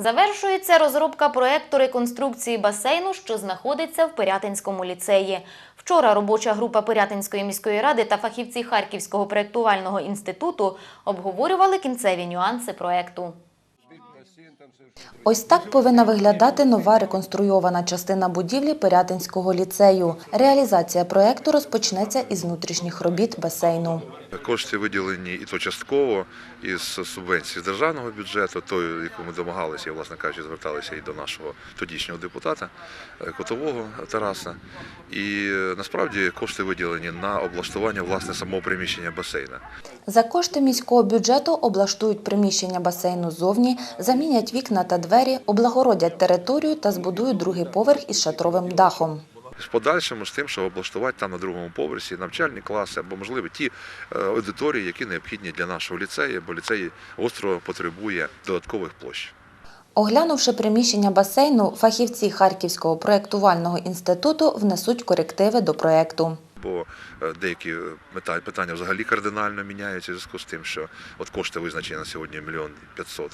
Завершується розробка проекту реконструкції басейну, що знаходиться в Пирятинському ліцеї. Вчора робоча група Пирятинської міської ради та фахівці Харківського проєктувального інституту обговорювали кінцеві нюанси проекту. Ось так повинна виглядати нова реконструйована частина будівлі Пирятинського ліцею. Реалізація проекту розпочнеться із внутрішніх робіт басейну. Кошти виділені і то частково із субвенції з державного бюджету, тою, яку ми домагалися, і, власне кажучи, зверталися і до нашого тодішнього депутата е, Котового Тараса. І е, насправді кошти виділені на облаштування власне самого приміщення басейна. За кошти міського бюджету облаштують приміщення басейну зовні, замінять вікна та двері, облагородять територію та збудують другий поверх із шатровим дахом. З подальшому з тим, щоб облаштувати там на другому поверсі навчальні класи або, можливо, ті е, аудиторії, які необхідні для нашого ліцею, бо ліцей остро потребує додаткових площ. Оглянувши приміщення басейну, фахівці Харківського проєктувального інституту внесуть корективи до проєкту. Бо е, деякі мета- питання взагалі кардинально міняються в зв'язку з тим, що от кошти визначені на сьогодні мільйон п'ятсот.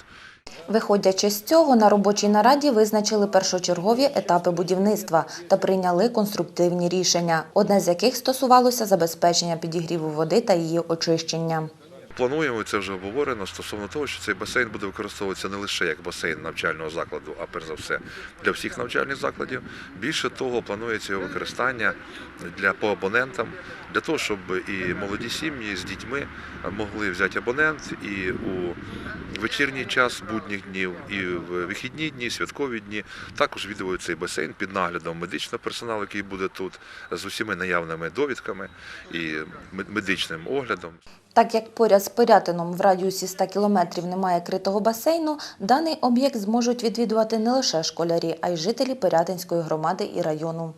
Виходячи з цього, на робочій нараді визначили першочергові етапи будівництва та прийняли конструктивні рішення, одне з яких стосувалося забезпечення підігріву води та її очищення. Плануємо це вже обговорено стосовно того, що цей басейн буде використовуватися не лише як басейн навчального закладу, а перш за все для всіх навчальних закладів. Більше того, планується його використання для по абонентам, для того, щоб і молоді сім'ї з дітьми могли взяти абонент і у вечірній час будніх днів, і в вихідні дні, святкові дні також відвідують цей басейн під наглядом медичного персоналу, який буде тут з усіма наявними довідками і мед- медичним оглядом. Так як поряд з Пирятином в радіусі 100 кілометрів немає критого басейну, даний об'єкт зможуть відвідувати не лише школярі, а й жителі Пирятинської громади і району.